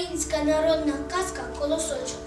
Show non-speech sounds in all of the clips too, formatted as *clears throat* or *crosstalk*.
Українська народна казка колосочок.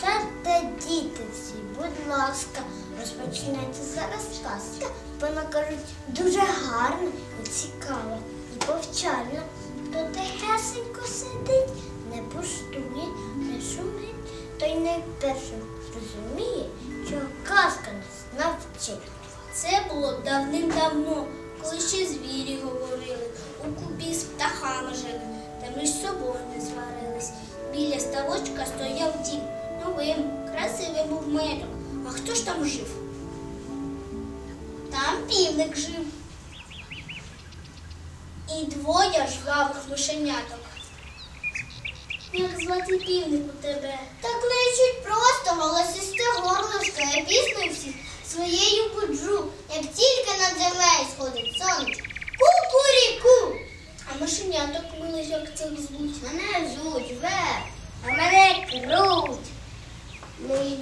Сядьте, діти всі, будь ласка, розпочинається зараз казка. Вона кажуть, дуже гарна і цікава і повчальна. Хто тихесенько сидить, не пустує, не шумить, той найпершим розуміє, що казка нас навчить. Це було давним-давно, коли звірі говорили, у купі з птахами жили, та між собою не сварились. Біля ставочка стояв дім. Новим, красивий був маєток. А хто ж там жив? Там півник жив. І двоє жвавих мишеняток. Як звати півник у тебе? Так лечуть просто голосисте горлышко, я пісню всіх своєю буджу, як тільки над землею сходить сонце. Ку-ку-рі-ку! А мишеняток милих, звуть. Мене звуть Вер, а мене круть. Ми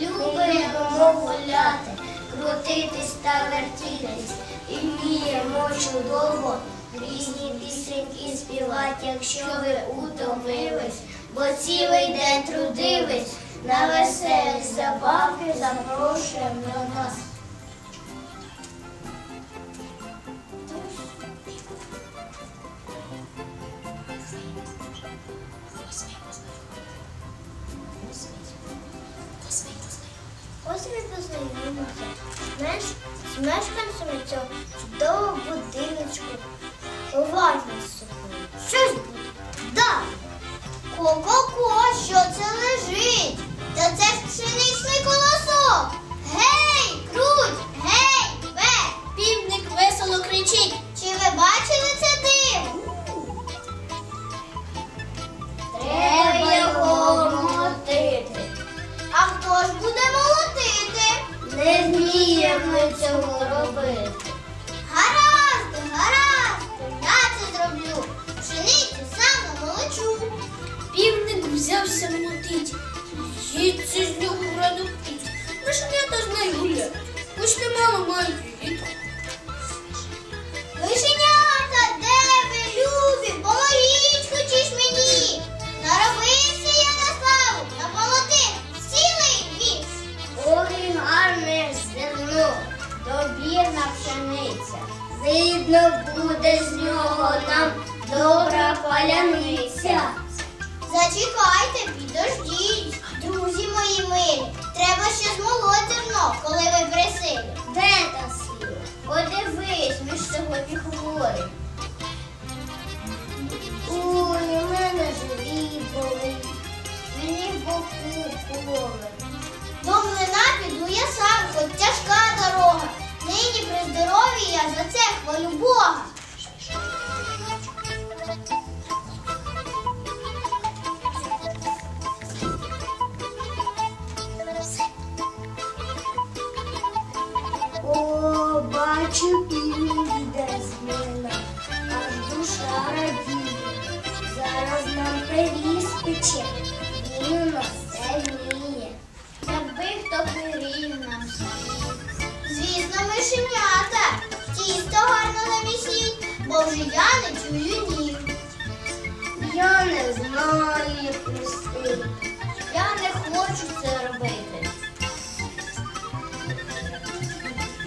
любимо гуляти, крутитись та вертітись, і вміємо чудово різні пісеньки співати, якщо ви утомились, бо цілий день трудились, на веселі забавки запрошуємо до нас. Ми познайомимося з мешканцями цього чудового будиночку. Уважно собою. Що ж буде? Да. Ко-ко-ко, що це лежить? Та це ж пшеничний колосок. Гей, Не вміємо цього робити. Гаразд, гаразд, я це зроблю. Пшеницю саме молочу. Півник взявся молотить. Їдьте з нього раду птиць. та знай гуля. Хоч немало мають вітру. Зачекайте, підождіть, друзі мої милі. Треба ще змолоть зерно, коли ви присилі. Де та сила? Подивись, ми ж сьогодні хворі. Мишенята, тісто гарно замісіть, бо вже я не чую ніг. Я не знаю, як. Я не хочу це робити.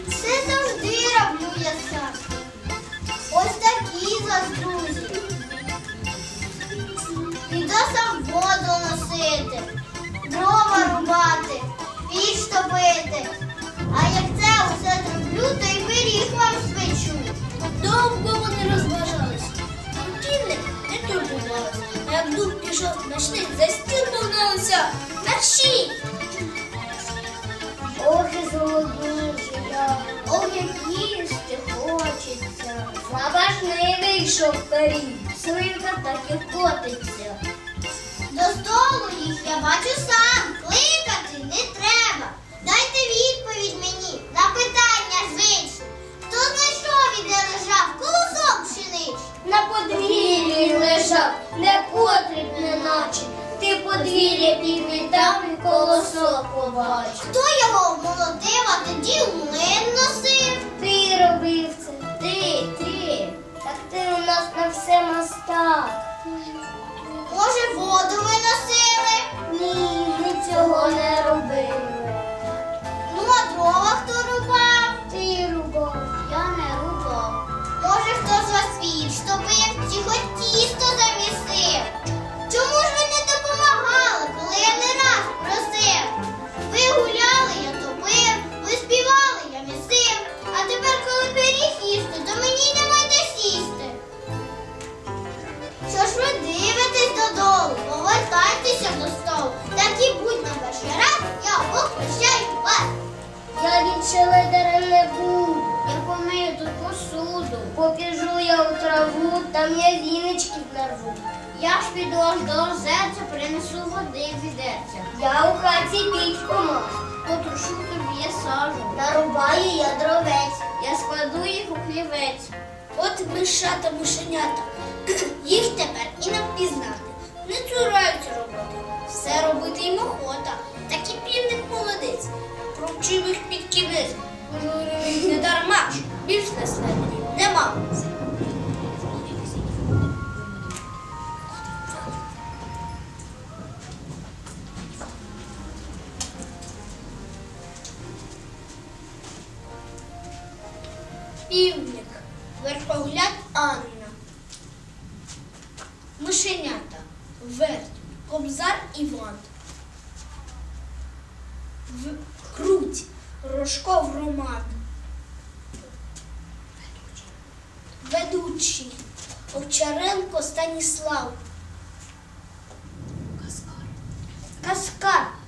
Це завжди роблю я сам. Ось такі за друзі. Піду сам воду носити, пішов знайшли, за стіну погналися. Мерщі! Ох і зголоднівши я, ох як їсти хочеться. Заважний вийшов пиріг, свинка так і котиться. До столу їх я бачу лежав, не потрібне наче. Ти подвір'я підлітав і колосок побачив. Хто його молодив, а тоді в млин носив? Ти робив це, ти, ти. Так ти у нас на все мастак. Може, воду ви носили? Ні, ми цього не робили. челедера не буду. я помию тут посуду, попіжу я у траву, там я віночки нарву. Я ж піду аж до озерця, принесу води відерця. Я у хаті пічку мав, потрушу тобі я сажу. Нарубаю я дровець, я складу їх у хлівець. От мишата мишенята, *clears throat* їх тепер і не впізнати. Не цураються роботи. півник, верхогляд Анна, мишенята, верть, кобзар Іван, В... круть, рожков Роман, ведучий, Овчаренко Станіслав, Каскар. Каскар.